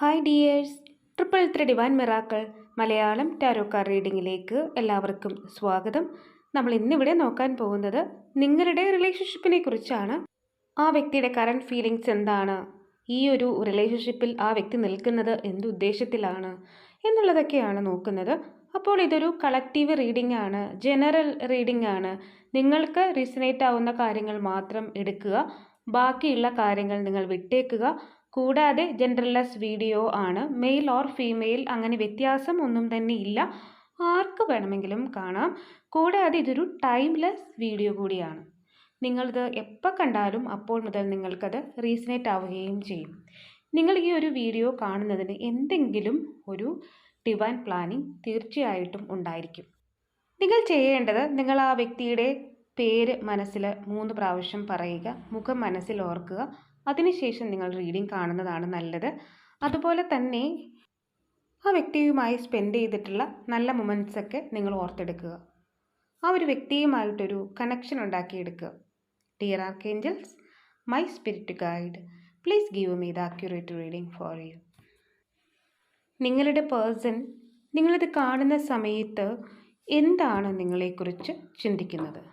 Hi dears triple three divine miracle Malayalam tarot card റീഡിങ്ങിലേക്ക് എല്ലാവർക്കും സ്വാഗതം. നമ്മൾ ഇന്നിവിടെ നോക്കാൻ പോകുന്നത് നിങ്ങളുടെ റിലേഷൻഷിപ്പിനെ കുറിച്ചാണ് ആ വ്യക്തിയുടെ കറണ്ട് ഫീലിങ്സ് എന്താണ്? ഈ ഒരു റിലേഷൻഷിപ്പിൽ ആ വ്യക്തി നിൽക്കുന്നത് എന്ത് ഉദ്ദേശത്തിലാണ് എന്നുള്ളതൊക്കെയാണ് നോക്കുന്നത്. അപ്പോൾ ഇതൊരു കളക്റ്റീവ് റീഡിംഗ് ആണ് ജനറൽ റീഡിംഗ് ആണ്. നിങ്ങൾക്ക് റിസനേറ്റ് ആവുന്ന കാര്യങ്ങൾ മാത്രം എടുക്കുക. ബാക്കിയുള്ള കാര്യങ്ങൾ നിങ്ങൾ വിട്ടേക്കുക. കൂടാതെ ജെൻഡർലെസ് വീഡിയോ ആണ്. മെയിൽ ഓർ ഫീമെയിൽ അങ്ങനെ വ്യത്യാസം ഒന്നും തന്നെ ഇല്ല. ആർക്ക് വേണമെങ്കിലും കാണാം. കൂടാതെ ഇതൊരു ടൈംലെസ് വീഡിയോ കൂടിയാണ്. നിങ്ങളിത് എപ്പോൾ കണ്ടാലും അപ്പോൾ മുതൽ നിങ്ങൾക്കത് റീസനേറ്റ് ആവുകയും ചെയ്യും. നിങ്ങൾ ഈ ഒരു വീഡിയോ കാണുന്നതിന് എന്തെങ്കിലും ഒരു ഡിവൈൻ പ്ലാനിങ് തീർച്ചയായിട്ടും ഉണ്ടായിരിക്കും. നിങ്ങൾ ചെയ്യേണ്ടത് നിങ്ങൾ ആ വ്യക്തിയുടെ പേര് മനസ്സിൽ മൂന്ന് പ്രാവശ്യം പറയുക മുഖം മനസ്സിൽ ഓർക്കുക അതിനുശേഷം നിങ്ങൾ റീഡിംഗ് കാണുന്നതാണ് നല്ലത്. അതുപോലെ തന്നെ ആ വ്യക്തിയുമായി സ്പെൻഡ് ചെയ്തിട്ടുള്ള നല്ല മൊമെന്റ്സൊക്കെ നിങ്ങൾ ഓർത്തെടുക്കുക. ആ ഒരു വ്യക്തിയുമായിട്ടൊരു കണക്ഷൻ ഉണ്ടാക്കിയെടുക്കുക. Dear archangels my spirit guide please give me the accurate reading for you നിങ്ങളുടെ പേഴ്സൺ നിങ്ങളിത് കാണുന്ന സമയത്ത് എന്താണ് നിങ്ങളെക്കുറിച്ച് ചിന്തിക്കുന്നത്?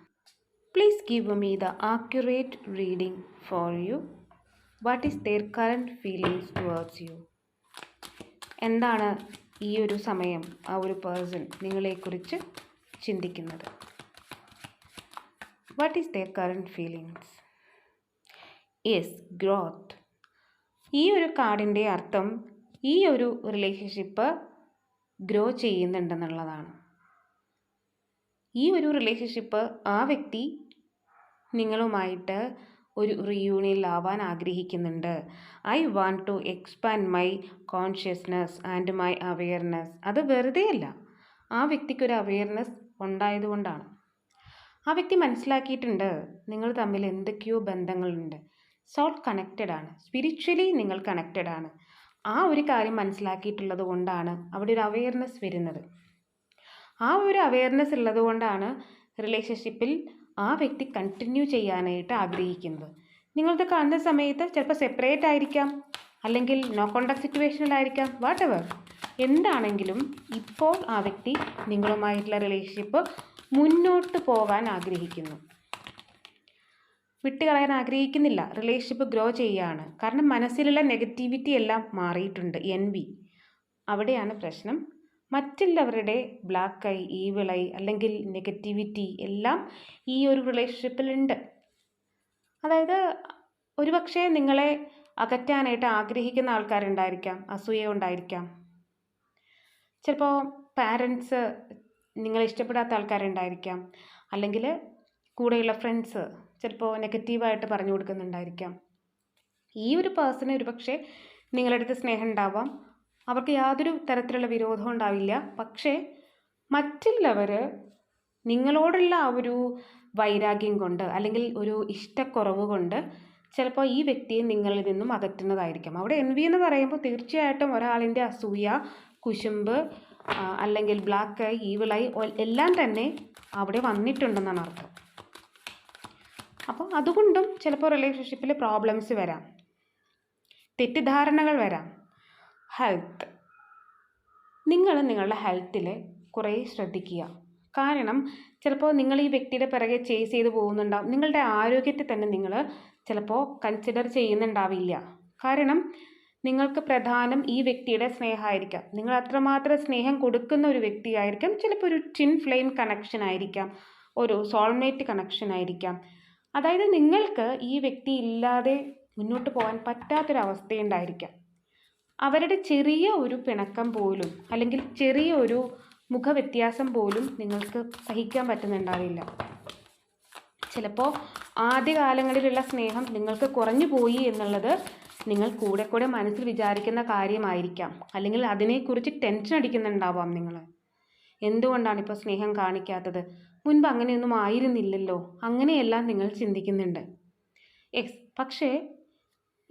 Please give me the accurate reading for you what is their current feelings towards you എന്താണ് ഈ ഒരു സമയം ആ ഒരു പേഴ്സൺ നിങ്ങളെക്കുറിച്ച് ചിന്തിക്കുന്നത്? What is their current feelings yes growth ഈ ഒരു കാർഡിന്റെ അർത്ഥം ഈ ഒരു റിലേഷൻഷിപ്പ് ഗ്രോ ചെയ്യുന്നുണ്ടെന്നുള്ളതാണ്. ഈ ഒരു റിലേഷൻഷിപ്പ് ആ വ്യക്തി നിങ്ങളുമായിട്ട് ഒരു റീയൂണിയനിലാവാൻ ആഗ്രഹിക്കുന്നുണ്ട്. I want to expand my consciousness and my awareness അത് വെറുതെ അല്ല ആ വ്യക്തിക്കൊരു അവെയർനെസ് ഉണ്ടായതുകൊണ്ടാണ്. ആ വ്യക്തി മനസ്സിലാക്കിയിട്ടുണ്ട് നിങ്ങൾ തമ്മിൽ എന്തൊക്കെയോ ബന്ധങ്ങളുണ്ട്. സോൾ കണക്റ്റഡ് ആണ്. സ്പിരിച്വലി നിങ്ങൾ കണക്റ്റഡ് ആണ്. ആ ഒരു കാര്യം മനസ്സിലാക്കിയിട്ടുള്ളത് കൊണ്ടാണ് അവിടെ ഒരു അവെയർനെസ് വരുന്നത്. ആ ഒരു അവെയർനെസ് ഉള്ളത് കൊണ്ടാണ് റിലേഷൻഷിപ്പിൽ ആ വ്യക്തി കണ്ടിന്യൂ ചെയ്യാനായിട്ട് ആഗ്രഹിക്കുന്നത്. നിങ്ങളത് കാണുന്ന സമയത്ത് ചിലപ്പോൾ സെപ്പറേറ്റ് ആയിരിക്കാം. അല്ലെങ്കിൽ നോ കോണ്ടാക്ട് സിറ്റുവേഷനിലായിരിക്കാം വാട്ട് എവർ എന്താണെങ്കിലും ഇപ്പോൾ ആ വ്യക്തി നിങ്ങളുമായിട്ടുള്ള റിലേഷൻഷിപ്പ് മുന്നോട്ട് പോകാൻ ആഗ്രഹിക്കുന്നു. വിട്ടുകളയാൻ ആഗ്രഹിക്കുന്നില്ല. റിലേഷൻഷിപ്പ് ഗ്രോ ചെയ്യുകയാണ് കാരണം മനസ്സിലുള്ള നെഗറ്റിവിറ്റി എല്ലാം മാറിയിട്ടുണ്ട്. എൻ അവിടെയാണ് പ്രശ്നം. മറ്റുള്ളവരുടെ ബ്ലാക്ക് ഐ ഈവിൾ ഐ അല്ലെങ്കിൽ നെഗറ്റിവിറ്റി എല്ലാം ഈ ഒരു റിലേഷൻഷിപ്പിലുണ്ട് അതായത് ഒരുപക്ഷെ നിങ്ങളെ അകറ്റാനായിട്ട് ആഗ്രഹിക്കുന്ന ആൾക്കാരുണ്ടായിരിക്കാം അസൂയ ഉണ്ടായിരിക്കാം ചിലപ്പോൾ പാരൻസ് നിങ്ങളെ ഇഷ്ടപ്പെടാത്ത ആൾക്കാരുണ്ടായിരിക്കാം. അല്ലെങ്കിൽ കൂടെയുള്ള ഫ്രണ്ട്സ് ചിലപ്പോൾ നെഗറ്റീവായിട്ട് പറഞ്ഞു കൊടുക്കുന്നുണ്ടായിരിക്കാം. ഈ ഒരു പേഴ്സണ് ഒരുപക്ഷെ നിങ്ങളുടെ അടുത്ത് സ്നേഹം ഉണ്ടാവാം അവർക്ക് യാതൊരു തരത്തിലുള്ള വിരോധവും ഉണ്ടാവില്ല. പക്ഷേ മറ്റുള്ളവർ നിങ്ങളോടുള്ള ആ ഒരു വൈരാഗ്യം കൊണ്ട് അല്ലെങ്കിൽ ഒരു ഇഷ്ടക്കുറവ് കൊണ്ട് ചിലപ്പോൾ ഈ വ്യക്തിയെ നിങ്ങളിൽ നിന്നും അകറ്റുന്നതായിരിക്കും. അവിടെ എൻ വി എന്ന് പറയുമ്പോൾ തീർച്ചയായിട്ടും ഒരാളിന്റെ അസൂയ കുശുമ്പ് അല്ലെങ്കിൽ ബ്ലാക്ക് ഐ എല്ലാം തന്നെ അവിടെ വന്നിട്ടുണ്ടെന്നാണ് അർത്ഥം. അപ്പോൾ അതുകൊണ്ടും ചിലപ്പോൾ റിലേഷൻഷിപ്പിൽ പ്രോബ്ലംസ് വരാം. തെറ്റിദ്ധാരണകൾ വരാം. ഹെൽത്ത് നിങ്ങൾ നിങ്ങളുടെ ഹെൽത്തിൽ കുറേ ശ്രദ്ധിക്കുക. കാരണം ചിലപ്പോൾ നിങ്ങൾ ഈ വ്യക്തിയുടെ പിറകെ ചേസ് ചെയ്ത് പോകുന്നുണ്ടാവും. നിങ്ങളുടെ ആരോഗ്യത്തെ തന്നെ നിങ്ങൾ ചിലപ്പോൾ കൺസിഡർ ചെയ്യുന്നുണ്ടാവില്ല. കാരണം നിങ്ങൾക്ക് പ്രധാനം ഈ വ്യക്തിയുടെ സ്നേഹമായിരിക്കാം. നിങ്ങൾ അത്രമാത്രം സ്നേഹം കൊടുക്കുന്ന ഒരു വ്യക്തിയായിരിക്കാം. ചിലപ്പോൾ ഒരു ടിൻ ഫ്ലെയിം കണക്ഷൻ ആയിരിക്കാം. ഒരു സോൾമേറ്റ് കണക്ഷൻ ആയിരിക്കാം. അതായത് നിങ്ങൾക്ക് ഈ വ്യക്തി ഇല്ലാതെ മുന്നോട്ട് പോകാൻ പറ്റാത്തൊരവസ്ഥയുണ്ടായിരിക്കാം. അവരുടെ ചെറിയ ഒരു പിണക്കം പോലും അല്ലെങ്കിൽ ചെറിയ ഒരു മുഖവ്യത്യാസം പോലും നിങ്ങൾക്ക് സഹിക്കാൻ പറ്റുന്നുണ്ടാവില്ല. ചിലപ്പോൾ ആദ്യകാലങ്ങളിലുള്ള സ്നേഹം നിങ്ങൾക്ക് കുറഞ്ഞു പോയി എന്നുള്ളത് നിങ്ങൾ കൂടെ കൂടെ മനസ്സിൽ വിചാരിക്കുന്ന കാര്യമായിരിക്കാം. അല്ലെങ്കിൽ അതിനെക്കുറിച്ച് ടെൻഷൻ അടിക്കുന്നുണ്ടാവാം നിങ്ങൾ. എന്തുകൊണ്ടാണ് ഇപ്പോൾ സ്നേഹം കാണിക്കാത്തത്? മുൻപ് അങ്ങനെയൊന്നും ആയിരുന്നില്ലല്ലോ. അങ്ങനെയെല്ലാം നിങ്ങൾ ചിന്തിക്കുന്നുണ്ട്. എക്സ് പക്ഷേ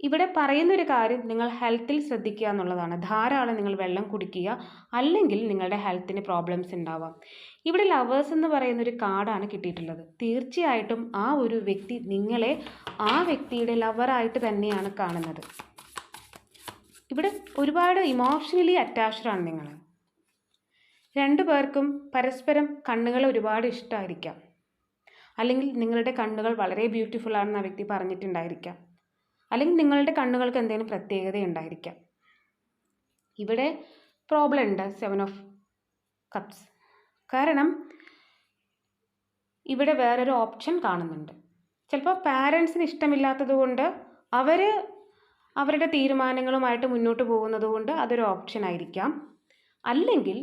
ഇവിടെ പറയുന്നൊരു കാര്യം നിങ്ങൾ ഹെൽത്തിൽ ശ്രദ്ധിക്കുക എന്നുള്ളതാണ്. ധാരാളം നിങ്ങൾ വെള്ളം കുടിക്കുക അല്ലെങ്കിൽ നിങ്ങളുടെ ഹെൽത്തിന് പ്രോബ്ലംസ് ഉണ്ടാവാം. ഇവിടെ ലവേഴ്സ് എന്ന് പറയുന്ന ഒരു കാർഡാണ് കിട്ടിയിട്ടുള്ളത്. തീർച്ചയായിട്ടും ആ ഒരു വ്യക്തി നിങ്ങളെ ആ വ്യക്തിയുടെ ലവറായിട്ട് തന്നെയാണ് കാണുന്നത്. ഇവിടെ ഒരുപാട് ഇമോഷണലി അറ്റാച്ച്ഡ് ആണ് നിങ്ങൾ. രണ്ടു പേർക്കും പരസ്പരം കണ്ണുകൾ ഒരുപാട് ഇഷ്ടമായിരിക്കാം അല്ലെങ്കിൽ നിങ്ങളുടെ കണ്ണുകൾ വളരെ ബ്യൂട്ടിഫുൾ ആണെന്ന് ആ വ്യക്തി പറഞ്ഞിട്ടുണ്ടായിരിക്കാം. അല്ലെങ്കിൽ നിങ്ങളുടെ കണ്ണുകൾക്ക് എന്തെങ്കിലും പ്രത്യേകത ഉണ്ടായിരിക്കാം. ഇവിടെ പ്രോബ്ലം ഉണ്ട് സെവൻ ഓഫ് കപ്സ് കാരണം ഇവിടെ വേറൊരു ഓപ്ഷൻ കാണുന്നുണ്ട്. ചിലപ്പോൾ പാരൻസിന് ഇഷ്ടമില്ലാത്തത് കൊണ്ട് അവർ അവരുടെ തീരുമാനങ്ങളുമായിട്ട് മുന്നോട്ട് പോകുന്നത് കൊണ്ട് അതൊരു ഓപ്ഷൻ ആയിരിക്കാം. അല്ലെങ്കിൽ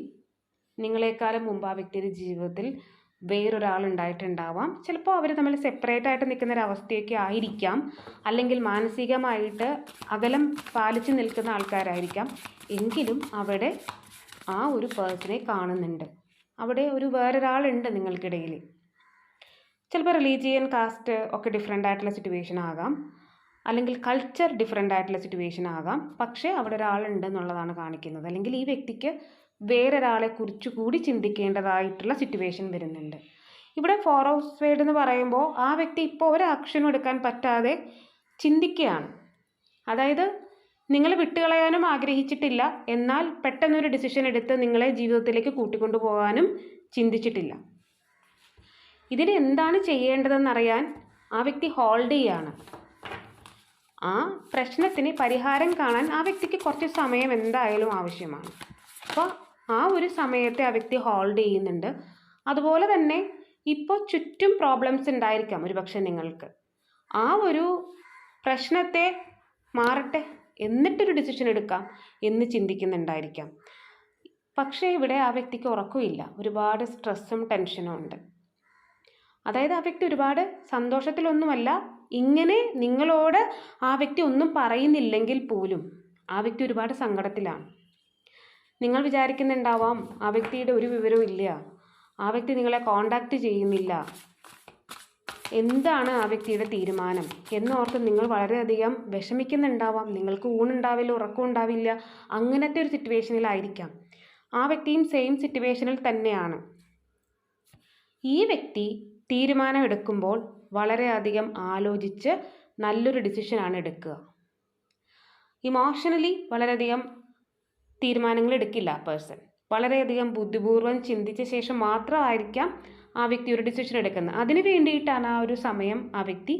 നിങ്ങളെക്കാളും മുമ്പ് ആ വ്യക്തിയുടെ ജീവിതത്തിൽ വേറൊരാൾ ഉണ്ടായിട്ടുണ്ടാവാം ചിലപ്പോൾ അവർ തമ്മിൽ സെപ്പറേറ്റ് ആയിട്ട് നിൽക്കുന്ന ഒരു അവസ്ഥയൊക്കെ ആയിരിക്കാം. അല്ലെങ്കിൽ മാനസികമായിട്ട് അകലം പാലിച്ച് നിൽക്കുന്ന ആൾക്കാരായിരിക്കാം. എങ്കിലും അവിടെ ആ ഒരു പേഴ്സണെ കാണുന്നുണ്ട്. അവിടെ ഒരു വേറൊരാളുണ്ട് നിങ്ങൾക്കിടയിൽ. ചിലപ്പോൾ റിലീജിയൻ കാസ്റ്റ് ഒക്കെ ഡിഫറെന്റ് ആയിട്ടുള്ള സിറ്റുവേഷൻ ആകാം. അല്ലെങ്കിൽ കൾച്ചർ ഡിഫറെന്റ് ആയിട്ടുള്ള സിറ്റുവേഷൻ ആകാം. പക്ഷേ അവിടെ ഒരാളുണ്ട് എന്നുള്ളതാണ് കാണിക്കുന്നത്. അല്ലെങ്കിൽ ഈ വ്യക്തിക്ക് വേറൊരാളെ കുറിച്ച് കൂടി ചിന്തിക്കേണ്ടതായിട്ടുള്ള സിറ്റുവേഷൻ വരുന്നുണ്ട്. ഇവിടെ ഫോർ ഹൗസ് വേഡ് എന്ന് പറയുമ്പോൾ ആ വ്യക്തി ഇപ്പോൾ ഒരു ആക്ഷനും എടുക്കാൻ പറ്റാതെ ചിന്തിക്കുകയാണ്. അതായത് നിങ്ങൾ വിട്ടുകളയാനും ആഗ്രഹിച്ചിട്ടില്ല എന്നാൽ പെട്ടെന്നൊരു ഡിസിഷൻ എടുത്ത് നിങ്ങളെ ജീവിതത്തിലേക്ക് കൂട്ടിക്കൊണ്ടു പോകാനും ചിന്തിച്ചിട്ടില്ല. ഇതിന് എന്താണ് ചെയ്യേണ്ടതെന്നറിയാൻ ആ വ്യക്തി ഹോൾഡ് ചെയ്യാണ്. ആ പ്രശ്നത്തിന് പരിഹാരം കാണാൻ ആ വ്യക്തിക്ക് കുറച്ച് സമയം എന്തായാലും ആവശ്യമാണ്. അപ്പോൾ ആ ഒരു സമയത്തെ ആ വ്യക്തി ഹോൾഡ് ചെയ്യുന്നുണ്ട്. അതുപോലെ തന്നെ ഇപ്പോൾ ചുറ്റും പ്രോബ്ലംസ് ഉണ്ടായിരിക്കാം ഒരുപക്ഷെ നിങ്ങൾക്ക്. ആ ഒരു പ്രശ്നത്തെ മാറട്ടെ എന്നിട്ടൊരു ഡിസിഷൻ എടുക്കാം എന്ന് ചിന്തിക്കുന്നുണ്ടായിരിക്കാം. പക്ഷേ ഇവിടെ ആ വ്യക്തിക്ക് ഉറക്കമില്ല. ഒരുപാട് സ്ട്രെസ്സും ടെൻഷനും ഉണ്ട്. അതായത് ആ വ്യക്തി ഒരുപാട് സന്തോഷത്തിലൊന്നുമല്ല. ഇങ്ങനെ നിങ്ങളോട് ആ വ്യക്തി ഒന്നും പറയുന്നില്ലെങ്കിൽ പോലും ആ വ്യക്തി ഒരുപാട് സങ്കടത്തിലാണ്. നിങ്ങൾ വിചാരിക്കുന്നുണ്ടാവാം ആ വ്യക്തിയുടെ ഒരു വിവരവും ഇല്ല. ആ വ്യക്തി നിങ്ങളെ കോണ്ടാക്റ്റ് ചെയ്യുന്നില്ല. എന്താണ് ആ വ്യക്തിയുടെ തീരുമാനം? എന്നോർത്ത് നിങ്ങൾ വളരെയധികം വിഷമിക്കുന്നുണ്ടാവാം. നിങ്ങൾക്ക് ഊണുണ്ടാവില്ല ഉറക്കം ഉണ്ടാവില്ല അങ്ങനത്തെ ഒരു സിറ്റുവേഷനിലായിരിക്കാം ആ വ്യക്തിയും സെയിം സിറ്റുവേഷനിൽ തന്നെയാണ്. ഈ വ്യക്തി തീരുമാനം എടുക്കുമ്പോൾ വളരെയധികം ആലോചിച്ച് നല്ലൊരു ഡിസിഷനാണ് എടുക്കുക. ഇമോഷണലി വളരെയധികം തീരുമാനങ്ങൾ എടുക്കില്ല ആ പേഴ്സൺ വളരെയധികം ബുദ്ധിപൂർവം ചിന്തിച്ച ശേഷം മാത്രമായിരിക്കാം ആ വ്യക്തി ഒരു ഡിസിഷൻ എടുക്കുന്നത്. അതിന് വേണ്ടിയിട്ടാണ് ആ ഒരു സമയം ആ വ്യക്തി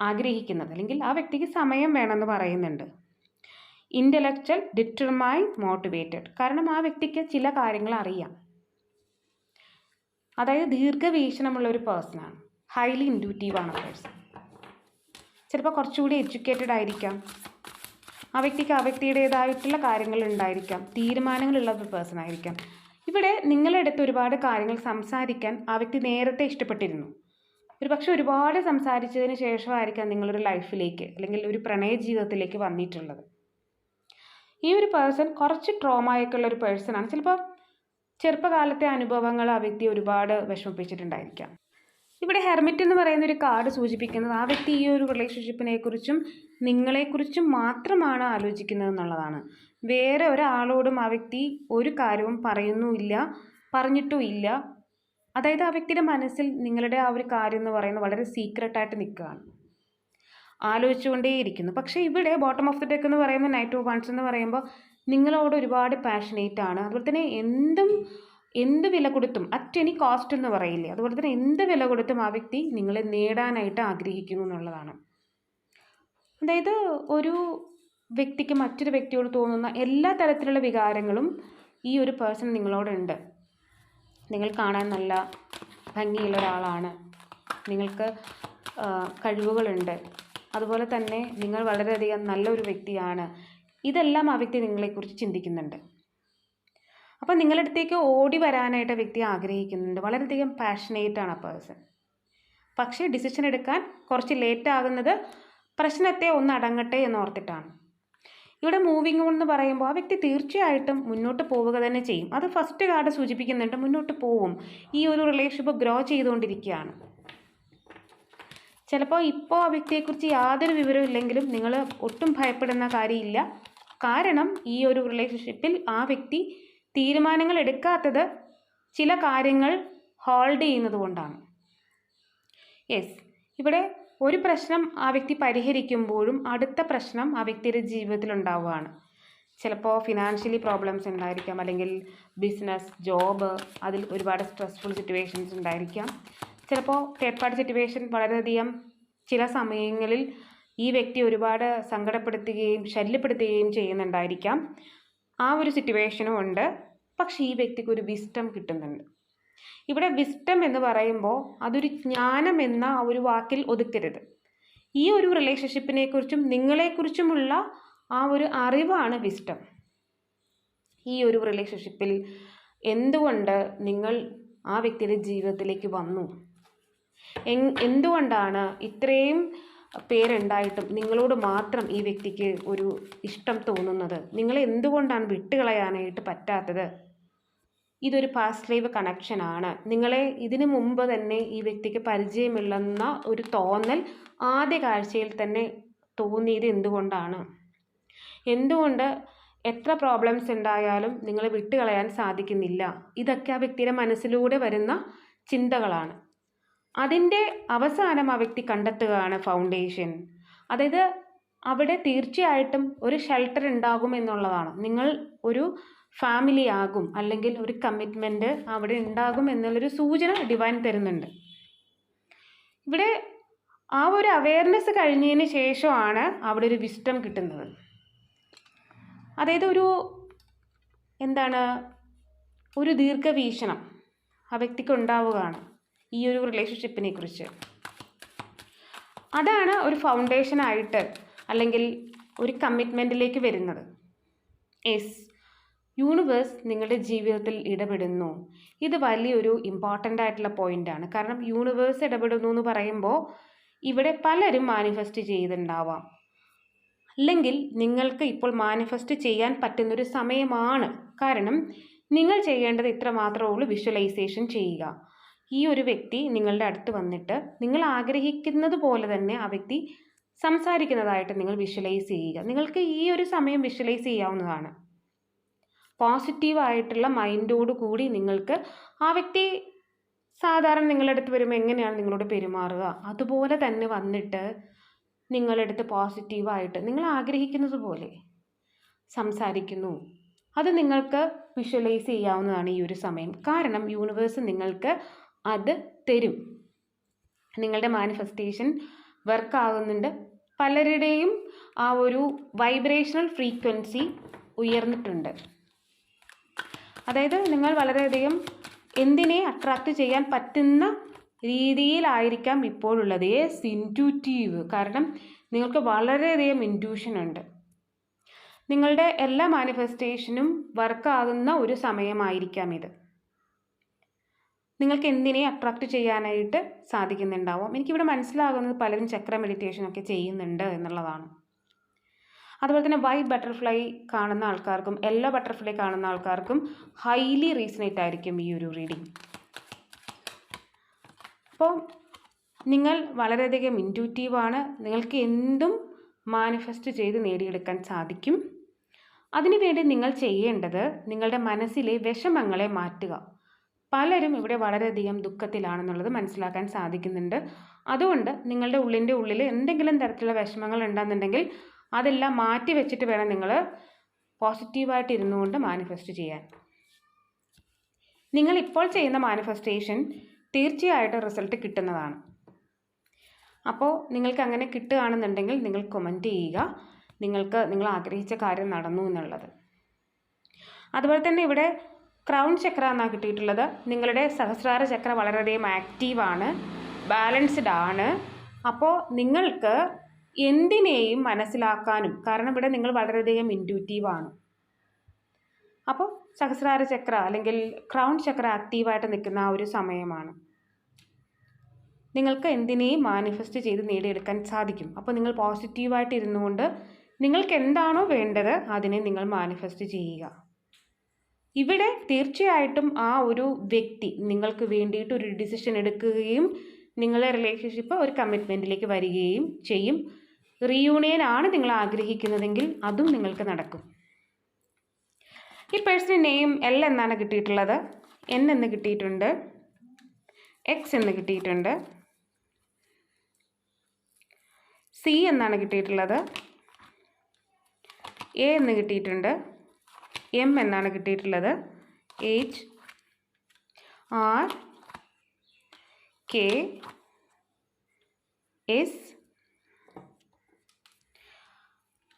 ആഗ്രഹിക്കുന്നത്. അല്ലെങ്കിൽ ആ വ്യക്തിക്ക് സമയം വേണമെന്ന് പറയുന്നുണ്ട്. ഇന്റലക്ച്വൽ ഡിറ്റർമൈൻ മോട്ടിവേറ്റഡ് കാരണം ആ വ്യക്തിക്ക് ചില കാര്യങ്ങൾ അറിയാം. അതായത് ദീർഘവീക്ഷണമുള്ള ഒരു പേഴ്സണാണ് ഹൈലി ഇൻഡ്യൂറ്റീവ് ആണ് പേഴ്സൺ ചിലപ്പോൾ കുറച്ചുകൂടി എഡ്യൂക്കേറ്റഡ് ആയിരിക്കാം. ആ വ്യക്തിക്ക് ആ വ്യക്തിയുടേതായിട്ടുള്ള കാര്യങ്ങൾ ഉണ്ടായിരിക്കാം തീരുമാനങ്ങളുള്ള ഒരു പേഴ്സൺ ആയിരിക്കാം ഇവിടെ നിങ്ങളുടെ അടുത്ത് ഒരുപാട് കാര്യങ്ങൾ സംസാരിക്കാൻ ആ വ്യക്തി നേരത്തെ ഇഷ്ടപ്പെട്ടിരുന്നു. ഒരു പക്ഷെ ഒരുപാട് സംസാരിച്ചതിന് ശേഷമായിരിക്കാം നിങ്ങളൊരു ലൈഫിലേക്ക് അല്ലെങ്കിൽ ഒരു പ്രണയ ജീവിതത്തിലേക്ക് വന്നിട്ടുള്ളത്. ഈ ഒരു പേഴ്സൺ കുറച്ച് ട്രോമയൊക്കെ ഉള്ള ഒരു പേഴ്സണാണ്. ചിലപ്പോൾ ചെറുപ്പകാലത്തെ അനുഭവങ്ങൾ ആ വ്യക്തി ഒരുപാട് വിഷമിപ്പിച്ചിട്ടുണ്ടായിരിക്കാം. ഇവിടെ ഹെർമിറ്റ് എന്ന് പറയുന്ന ഒരു കാർഡ് സൂചിപ്പിക്കുന്നത് ആ വ്യക്തി ഈ ഒരു റിലേഷൻഷിപ്പിനെ കുറിച്ചും നിങ്ങളെക്കുറിച്ചും മാത്രമാണ് ആലോചിക്കുന്നത് എന്നുള്ളതാണ്. വേറെ ഒരാളോടും ആ വ്യക്തി ഒരു കാര്യവും പറയുന്നുമില്ല പറഞ്ഞിട്ടും ഇല്ല. അതായത് ആ വ്യക്തിയുടെ മനസ്സിൽ നിങ്ങളുടെ ആ ഒരു കാര്യം എന്ന് പറയുന്നത് വളരെ സീക്രട്ടായിട്ട് നിൽക്കുകയാണ്. ആലോചിച്ചുകൊണ്ടേയിരിക്കുന്നു. പക്ഷേ ഇവിടെ ബോട്ടം ഓഫ് ദി ഡെക്ക് എന്ന് പറയുമ്പോൾ നൈറ്റ് ഓഫ് വൺസ് എന്ന് പറയുമ്പോൾ നിങ്ങളോട് ഒരുപാട് പാഷനേറ്റ് ആണ്. അതുപോലെ തന്നെ എന്തും എന്ത് വില കൊടുത്തും അറ്റ് എനി കോസ്റ്റ് എന്ന് പറയില്ലേ അതുപോലെ തന്നെ എന്ത് വില കൊടുത്തും ആ വ്യക്തി നിങ്ങളെ നേടാനായിട്ട് ആഗ്രഹിക്കുന്നു എന്നുള്ളതാണ്. അതായത് ഒരു വ്യക്തിക്ക് മറ്റൊരു വ്യക്തിയോട് തോന്നുന്ന എല്ലാ തരത്തിലുള്ള വികാരങ്ങളും ഈ ഒരു പേഴ്സൺ നിങ്ങളോടുണ്ട്. നിങ്ങൾ കാണാൻ നല്ല ഭംഗിയുള്ള ഒരാളാണ്. നിങ്ങൾക്ക് കഴിവുകളുണ്ട്. അതുപോലെ തന്നെ നിങ്ങൾ വളരെയധികം നല്ലൊരു വ്യക്തിയാണ്. ഇതെല്ലാം ആ വ്യക്തി നിങ്ങളെക്കുറിച്ച് ചിന്തിക്കുന്നുണ്ട്. അപ്പം നിങ്ങളുടെ അടുത്തേക്ക് ഓടി വരാനായിട്ട് വ്യക്തി ആഗ്രഹിക്കുന്നുണ്ട്. വളരെയധികം പാഷനേറ്റ് ആണ് ആ പേഴ്സൺ പക്ഷേ ഡിസിഷൻ എടുക്കാൻ കുറച്ച് ലേറ്റ് ആകുന്നത് പ്രശ്നത്തെ ഒന്ന് അടങ്ങട്ടെ എന്ന് ഓർത്തിട്ടാണ്. ഇവിടെ മൂവിങ് ഓൺ എന്ന് പറയുമ്പോൾ ആ വ്യക്തി തീർച്ചയായിട്ടും മുന്നോട്ട് പോവുക തന്നെ ചെയ്യും. അത് ഫസ്റ്റ് കാർഡ് സൂചിപ്പിക്കുന്നുണ്ട്. മുന്നോട്ട് പോവും. ഈ ഒരു റിലേഷൻഷിപ്പ് ഗ്രോ ചെയ്തുകൊണ്ടിരിക്കുകയാണ്. ചിലപ്പോൾ ഇപ്പോൾ ആ വ്യക്തിയെക്കുറിച്ച് യാതൊരു വിവരവും ഇല്ലെങ്കിലും നിങ്ങൾ ഒട്ടും ഭയപ്പെടുന്ന കാര്യമില്ല. കാരണം ഈ ഒരു റിലേഷൻഷിപ്പിൽ ആ വ്യക്തി തീരുമാനങ്ങൾ എടുക്കാത്തത് ചില കാര്യങ്ങൾ ഹോൾഡ് ചെയ്യുന്നത് കൊണ്ടാണ്. യെസ് ഇവിടെ ഒരു പ്രശ്നം ആ വ്യക്തി പരിഹരിക്കുമ്പോഴും അടുത്ത പ്രശ്നം ആ വ്യക്തിയുടെ ജീവിതത്തിൽ ഉണ്ടാവുകയാണ്. ചിലപ്പോൾ ഫിനാൻഷ്യലി പ്രോബ്ലംസ് ഉണ്ടായിരിക്കാം അല്ലെങ്കിൽ ബിസിനസ് ജോബ് അതിൽ ഒരുപാട് സ്ട്രെസ്ഫുൾ സിറ്റുവേഷൻസ് ഉണ്ടായിരിക്കാം. ചിലപ്പോൾ തേർഡ് പാർട്ടി സിറ്റുവേഷൻ വളരെയധികം ചില സമയങ്ങളിൽ ഈ വ്യക്തി ഒരുപാട് സങ്കടപ്പെടുത്തുകയും ശല്യപ്പെടുത്തുകയും ചെയ്യുന്നുണ്ടായിരിക്കാം. ആ ഒരു സിറ്റുവേഷനും ഉണ്ട്. പക്ഷേ ഈ വ്യക്തിക്ക് ഒരു വിസ്റ്റം കിട്ടുന്നുണ്ട്. ഇവിടെ വിസ്റ്റം എന്ന് പറയുമ്പോൾ അതൊരു ജ്ഞാനം എന്ന ഒരു വാക്കിൽ ഒതുക്കരുത്. ഈ ഒരു റിലേഷൻഷിപ്പിനെക്കുറിച്ചും നിങ്ങളെക്കുറിച്ചുമുള്ള ആ ഒരു അറിവാണ് വിസ്റ്റം ഈ ഒരു റിലേഷൻഷിപ്പിൽ എന്തുകൊണ്ട് നിങ്ങൾ ആ വ്യക്തിയുടെ ജീവിതത്തിലേക്ക് വന്നു? എന്തുകൊണ്ടാണ് ഇത്രയും പേരുണ്ടായിട്ടും നിങ്ങളോട് മാത്രം ഈ വ്യക്തിക്ക് ഒരു ഇഷ്ടം തോന്നുന്നത്. നിങ്ങളെ എന്തുകൊണ്ടാണ് വിട്ടുകളയാനായിട്ട് പറ്റാത്തത്? ഇതൊരു പാസ്റ്റ് ലൈവ് കണക്ഷനാണ് നിങ്ങളെ ഇതിനു മുമ്പ് തന്നെ ഈ വ്യക്തിക്ക് പരിചയമില്ലെന്ന ഒരു തോന്നൽ ആദ്യ കാഴ്ചയിൽ തന്നെ തോന്നിയത് എന്തുകൊണ്ടാണ്? എന്തുകൊണ്ട് എത്ര പ്രോബ്ലംസ് ഉണ്ടായാലും നിങ്ങളെ വിട്ടുകളയാൻ സാധിക്കുന്നില്ല? ഇതൊക്കെ ആ വ്യക്തിയുടെ മനസ്സിലൂടെ വരുന്ന ചിന്തകളാണ്. അതിന്റെ അവസാനം ആ വ്യക്തി കണ്ടെത്തുകയാണ് ഫൗണ്ടേഷൻ അതായത് അവിടെ തീർച്ചയായിട്ടും ഒരു ഷെൽട്ടർ ഉണ്ടാകും എന്നുള്ളതാണ്. നിങ്ങൾ ഒരു ഫാമിലി ആകും അല്ലെങ്കിൽ ഒരു കമ്മിറ്റ്മെന്റ് അവിടെ ഉണ്ടാകും എന്നുള്ളൊരു സൂചന ഡിവൈൻ തരുന്നുണ്ട്. ഇവിടെ ആ ഒരു അവയർനെസ് കഴിഞ്ഞതിന് ശേഷമാണ് അവിടെ ഒരു വിസ്റ്റം കിട്ടുന്നത്. അതായത് ഒരു എന്താണ്? ഒരു ദീർഘവീക്ഷണം ആ വ്യക്തിക്ക് ഉണ്ടാവുകയാണ്. ഈ ഒരു റിലേഷൻഷിപ്പിനെ കുറിച്ച്. അതാണ് ഒരു ഫൗണ്ടേഷനായിട്ട് അല്ലെങ്കിൽ ഒരു കമ്മിറ്റ്മെന്റിലേക്ക് വരുന്നത്. എസ് യൂണിവേഴ്സ് നിങ്ങളുടെ ജീവിതത്തിൽ ഇടപെടുന്നു. ഇത് വലിയൊരു ഇമ്പോർട്ടന്റ് ആയിട്ടുള്ള പോയിന്റാണ് കാരണം യൂണിവേഴ്സ് ഇടപെടുന്നു എന്ന് പറയുമ്പോൾ ഇവിടെ പലരും മാനിഫെസ്റ്റ് ചെയ്തിട്ടുണ്ടാവാം. അല്ലെങ്കിൽ നിങ്ങൾക്ക് ഇപ്പോൾ മാനിഫെസ്റ്റ് ചെയ്യാൻ പറ്റുന്നൊരു സമയമാണ്. കാരണം നിങ്ങൾ ചെയ്യേണ്ടത് ഇത്ര മാത്രമേ ഉള്ളൂ വിഷ്വലൈസേഷൻ ചെയ്യുക. ഈ ഒരു വ്യക്തി നിങ്ങളുടെ അടുത്ത് വന്നിട്ട് നിങ്ങൾ ആഗ്രഹിക്കുന്നത് പോലെ തന്നെ ആ വ്യക്തി സംസാരിക്കുന്നതായിട്ട് നിങ്ങൾ വിഷ്വലൈസ് ചെയ്യുക. നിങ്ങൾക്ക് ഈ ഒരു സമയം വിഷ്വലൈസ് ചെയ്യാവുന്നതാണ്. പോസിറ്റീവായിട്ടുള്ള മൈൻഡോട് കൂടി നിങ്ങൾക്ക് ആ വ്യക്തി സാധാരണ നിങ്ങളുടെ അടുത്ത് വരുമ്പോൾ എങ്ങനെയാണ് നിങ്ങളോട് പെരുമാറുക? അതുപോലെ തന്നെ വന്നിട്ട് നിങ്ങളെടുത്ത് പോസിറ്റീവായിട്ട് നിങ്ങൾ ആഗ്രഹിക്കുന്നത് പോലെ സംസാരിക്കുന്നു. അത് നിങ്ങൾക്ക് വിഷ്വലൈസ് ചെയ്യാവുന്നതാണ് ഈ ഒരു സമയം. കാരണം യൂണിവേഴ്സ് നിങ്ങൾക്ക് അത് തരും. നിങ്ങളുടെ മാനിഫെസ്റ്റേഷൻ വർക്ക് ആകുന്നുണ്ട് പലരുടെയും ആ ഒരു വൈബ്രേഷണൽ ഫ്രീക്വൻസി ഉയർന്നിട്ടുണ്ട്. അതായത് നിങ്ങൾ വളരെയധികം എന്തിനെ അട്രാക്റ്റ് ചെയ്യാൻ പറ്റുന്ന രീതിയിലായിരിക്കാം ഇപ്പോഴുള്ളത്. യെസ് ഇന്റൂറ്റീവ് കാരണം നിങ്ങൾക്ക് വളരെയധികം ഇന്റ്യൂഷൻ ഉണ്ട്. നിങ്ങളുടെ എല്ലാ മാനിഫെസ്റ്റേഷനും വർക്കാകുന്ന ഒരു സമയമായിരിക്കാം ഇത്. നിങ്ങൾക്ക് എന്തിനെ അട്രാക്റ്റ് ചെയ്യാനായിട്ട് സാധിക്കുന്നുണ്ടാവും? എനിക്കിവിടെ മനസ്സിലാകുന്നത് പലരും ചക്ര മെഡിറ്റേഷനൊക്കെ ചെയ്യുന്നുണ്ട് എന്നുള്ളതാണ്. അതുപോലെ തന്നെ വൈറ്റ് ബട്ടർഫ്ലൈ കാണുന്ന ആൾക്കാർക്കും യെല്ലോ ബട്ടർഫ്ലൈ കാണുന്ന ആൾക്കാർക്കും ഹൈലി റീസണേറ്റ് ആയിരിക്കും ഈ ഒരു റീഡിങ് അപ്പോൾ നിങ്ങൾ വളരെയധികം ഇന്റൂറ്റീവാണ് നിങ്ങൾക്ക് എന്തും മാനിഫെസ്റ്റ് ചെയ്ത് നേടിയെടുക്കാൻ സാധിക്കും. അതിനുവേണ്ടി നിങ്ങൾ ചെയ്യേണ്ടത് നിങ്ങളുടെ മനസ്സിലെ വിഷമങ്ങളെ മാറ്റുക. പലരും ഇവിടെ വളരെയധികം ദുഃഖത്തിലാണെന്നുള്ളത് മനസ്സിലാക്കാൻ സാധിക്കുന്നുണ്ട്. അതുകൊണ്ട് നിങ്ങളുടെ ഉള്ളിന്റെ ഉള്ളിൽ എന്തെങ്കിലും തരത്തിലുള്ള വിഷമങ്ങൾ ഉണ്ടെന്നുണ്ടെങ്കിൽ അതെല്ലാം മാറ്റി വെച്ചിട്ട് വേണം നിങ്ങൾ പോസിറ്റീവായിട്ട് ഇരുന്നുകൊണ്ട് മാനിഫെസ്റ്റ് ചെയ്യാൻ. നിങ്ങൾ ഇപ്പോൾ ചെയ്യുന്ന മാനിഫെസ്റ്റേഷൻ തീർച്ചയായിട്ടും റിസൾട്ട് കിട്ടുന്നതാണ്. അപ്പോൾ നിങ്ങൾക്ക് അങ്ങനെ കിട്ടുകയാണെന്നുണ്ടെങ്കിൽ നിങ്ങൾ കൊമന്റ് ചെയ്യുക. നിങ്ങൾക്ക് നിങ്ങൾ ആഗ്രഹിച്ച കാര്യം നടന്നു എന്നുള്ളത്. അതുപോലെ തന്നെ ഇവിടെ ക്രൗൺ ചക്ര എന്നാണ് കിട്ടിയിട്ടുള്ളത്. നിങ്ങളുടെ സഹസ്രാര ചക്ര വളരെയധികം ആക്റ്റീവാണ് ബാലൻസ്ഡ് ആണ്. അപ്പോൾ നിങ്ങൾക്ക് എന്തിനേയും മനസ്സിലാക്കാനും കാരണം ഇവിടെ നിങ്ങൾ വളരെയധികം ഇന്റ്യൂറ്റീവാണ് അപ്പോൾ സഹസ്രാര ചക്ര അല്ലെങ്കിൽ ക്രൗൺ ചക്ര ആക്റ്റീവായിട്ട് നിൽക്കുന്ന ആ ഒരു സമയമാണ്. നിങ്ങൾക്ക് എന്തിനേയും മാനിഫെസ്റ്റ് ചെയ്ത് നേടിയെടുക്കാൻ സാധിക്കും. അപ്പോൾ നിങ്ങൾ പോസിറ്റീവായിട്ട് ഇരുന്നുകൊണ്ട് നിങ്ങൾക്ക് എന്താണോ വേണ്ടത് അതിനെ നിങ്ങൾ മാനിഫെസ്റ്റ് ചെയ്യുക. ഇവിടെ തീർച്ചയായിട്ടും ആ ഒരു വ്യക്തി നിങ്ങൾക്ക് വേണ്ടിയിട്ട് ഒരു ഡിസിഷൻ എടുക്കുകയും നിങ്ങളെ റിലേഷൻഷിപ്പ് ഒരു കമ്മിറ്റ്മെന്റിലേക്ക് വരികയും ചെയ്യും. റീയൂണിയൻ ആണ് നിങ്ങൾ ആഗ്രഹിക്കുന്നതെങ്കിൽ അതും നിങ്ങൾക്ക് നടക്കും. ഈ പേഴ്സണൽ നെയിം എൽ എന്നാണ് കിട്ടിയിട്ടുള്ളത്. എൻ എന്ന് കിട്ടിയിട്ടുണ്ട്. എക്സ് എന്ന് കിട്ടിയിട്ടുണ്ട്. സി എന്നാണ് കിട്ടിയിട്ടുള്ളത്. എ എന്ന് കിട്ടിയിട്ടുണ്ട്. എം എന്നാണ് കിട്ടിയിട്ടുള്ളത്. എച്ച് ആർ കെ എസ്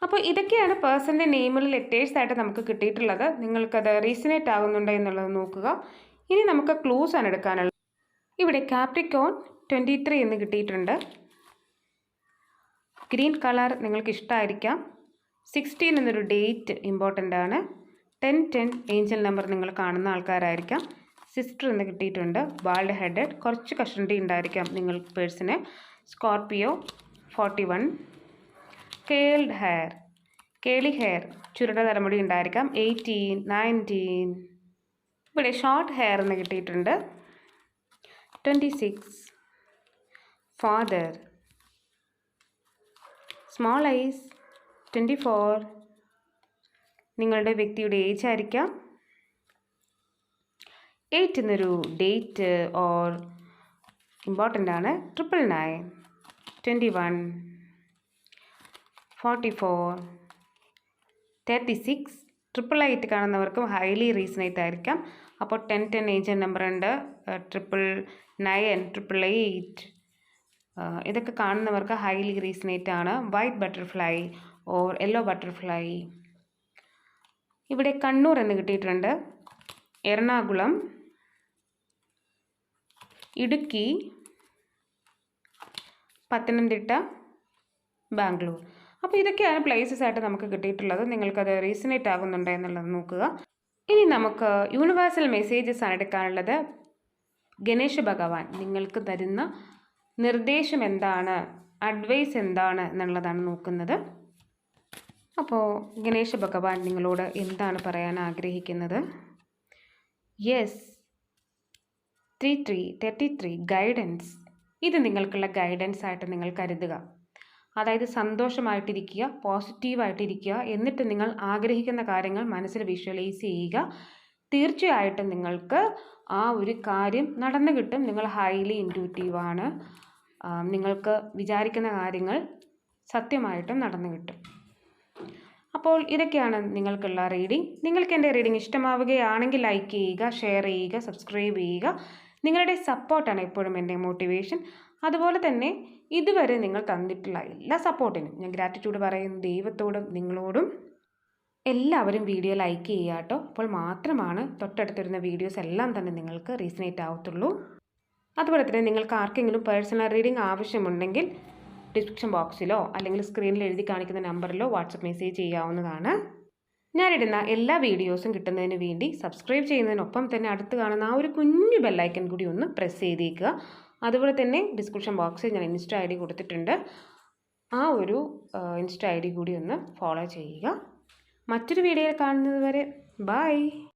അപ്പോൾ ഇതൊക്കെയാണ് പേഴ്സന്റെ നെയിമിൽ ലെറ്റേഴ്സ് ആയിട്ട് നമുക്ക് കിട്ടിയിട്ടുള്ളത്. നിങ്ങൾക്കത് റീസണേറ്റ് ആകുന്നുണ്ടോ എന്നുള്ളത് നോക്കുക. ഇനി നമുക്ക് ക്ലൂസ് ആണ് എടുക്കാനുള്ളത്. ഇവിടെ കാപ്രിക്കോൺ ട്വന്റി ത്രീ എന്ന് കിട്ടിയിട്ടുണ്ട്. ഗ്രീൻ കളർ നിങ്ങൾക്ക് ഇഷ്ടമായിരിക്കാം സിക്സ്റ്റീൻ എന്നൊരു ഡേറ്റ് ഇമ്പോർട്ടന്റ് ആണ്. ടെൻ ടെൻ ഏഞ്ചൽ നമ്പർ നിങ്ങൾ കാണുന്ന ആൾക്കാരായിരിക്കാം. സിസ്റ്റർ എന്ന് കിട്ടിയിട്ടുണ്ട്. Bald headed. കുറച്ച് കഷണ്ടി ഉണ്ടായിരിക്കാം നിങ്ങൾ പേഴ്സിന്. Scorpio forty one. Curled hair. Curly hair. ചുരുണ്ട തലമുടി ഉണ്ടായിരിക്കാം. Eighteen nineteen. ഇവിടെ ഷോർട്ട് ഹെയർ എന്ന് കിട്ടിയിട്ടുണ്ട്. Twenty six. Father. Small eyes. Twenty four. നിങ്ങളുടെ വ്യക്തിയുടെ ഏജ് ആയിരിക്കാം. എയ്റ്റ് എന്നൊരു ഡേറ്റ് ഓർ ഇമ്പോർട്ടന്റ് ആണ്. Triple nine twenty one forty four thirty six triple eight കാണുന്നവർക്കും highly reason eight ആയിരിക്കാം. അപ്പോൾ ടെൻ ടെൻ ഏജ് നമ്പർ ഉണ്ട്. ട്രിപ്പിൾ നയൻ ട്രിപ്പിൾ എയ്റ്റ് ഇതൊക്കെ കാണുന്നവർക്ക് ഹൈലി റീസണേറ്റ് ആണ്. White butterfly or yellow butterfly ഇവിടെ കണ്ണൂർ എന്ന് കിട്ടിയിട്ടുണ്ട്. എറണാകുളം ഇടുക്കി പത്തനംതിട്ട ബാംഗ്ലൂർ. അപ്പോൾ ഇതൊക്കെയാണ് പ്ലേസസ് ആയിട്ട് നമുക്ക് കിട്ടിയിട്ടുള്ളത്. നിങ്ങൾക്കത് റീസണേറ്റ് ആകുന്നുണ്ടോ എന്നുള്ളത് നോക്കുക. ഇനി നമുക്ക് യൂണിവേഴ്സൽ മെസ്സേജസ് ആണ് എടുക്കാനുള്ളത്. ഗണേഷ് ഭഗവാൻ നിങ്ങൾക്ക് തരുന്ന നിർദ്ദേശം എന്താണ്? അഡ്വൈസ് എന്താണ് എന്നുള്ളതാണ് നോക്കുന്നത്. അപ്പോൾ ഗണേശ ഭഗവാൻ നിങ്ങളോട് എന്താണ് പറയാൻ ആഗ്രഹിക്കുന്നത്? Yes three three thirty three guidance ഇത് നിങ്ങൾക്കുള്ള ഗൈഡൻസ് ആയിട്ട് നിങ്ങൾ കരുതുക. അതായത് സന്തോഷമായിട്ടിരിക്കുക പോസിറ്റീവായിട്ടിരിക്കുക എന്നിട്ട് നിങ്ങൾ ആഗ്രഹിക്കുന്ന കാര്യങ്ങൾ മനസ്സിൽ വിഷ്വലൈസ് ചെയ്യുക. തീർച്ചയായിട്ടും നിങ്ങൾക്ക് ആ ഒരു കാര്യം നടന്നു കിട്ടും. നിങ്ങൾ ഹൈലി ഇന്റൂറ്റീവാണ് നിങ്ങൾക്ക് വിചാരിക്കുന്ന കാര്യങ്ങൾ സത്യമായിട്ടും നടന്നു കിട്ടും. അപ്പോൾ ഇതൊക്കെയാണ് നിങ്ങൾക്കുള്ള റീഡിംഗ് നിങ്ങൾക്ക് എന്റെ റീഡിംഗ് ഇഷ്ടമാവുകയാണെങ്കിൽ ലൈക്ക് ചെയ്യുക ഷെയർ ചെയ്യുക സബ്സ്ക്രൈബ് ചെയ്യുക. നിങ്ങളുടെ സപ്പോർട്ടാണ് എപ്പോഴും എന്റെ മോട്ടിവേഷൻ അതുപോലെ തന്നെ ഇതുവരെ നിങ്ങൾ തന്നിട്ടുള്ള എല്ലാ സപ്പോർട്ടിനും ഞാൻ ഗ്രാറ്റിറ്റ്യൂഡ് പറയുന്നു ദൈവത്തോടും നിങ്ങളോടും. എല്ലാവരും വീഡിയോ ലൈക്ക് ചെയ്യുക കേട്ടോ. അപ്പോൾ മാത്രമാണ് തൊട്ടടുത്തിരുന്ന വീഡിയോസ് എല്ലാം തന്നെ നിങ്ങൾക്ക് റീസണേറ്റ് ആവത്തുള്ളൂ. അതുപോലെ തന്നെ നിങ്ങൾക്ക് ആർക്കെങ്കിലും പേഴ്സണൽ റീഡിംഗ് ആവശ്യമുണ്ടെങ്കിൽ ഡിസ്ക്രിപ്ഷൻ ബോക്സിലോ അല്ലെങ്കിൽ സ്ക്രീനിൽ എഴുതി കാണിക്കുന്ന നമ്പറിലോ വാട്സപ്പ് മെസ്സേജ് ചെയ്യാവുന്നതാണ്. ഞാനിടുന്ന എല്ലാ വീഡിയോസും കിട്ടുന്നതിന് വേണ്ടി സബ്സ്ക്രൈബ് ചെയ്യുന്നതിനൊപ്പം തന്നെ അടുത്ത് കാണുന്ന ആ ഒരു കുഞ്ഞു ബെല്ലൈക്കൻ കൂടി ഒന്ന് പ്രസ് ചെയ്തേക്കുക. അതുപോലെ തന്നെ ഡിസ്ക്രിപ്ഷൻ ബോക്സിൽ ഞാൻ ഇൻസ്റ്റ ഐ കൊടുത്തിട്ടുണ്ട്. ആ ഒരു ഇൻസ്റ്റ ഐ കൂടി ഒന്ന് ഫോളോ ചെയ്യുക. മറ്റൊരു വീഡിയോയിൽ കാണുന്നത് വരെ ബൈ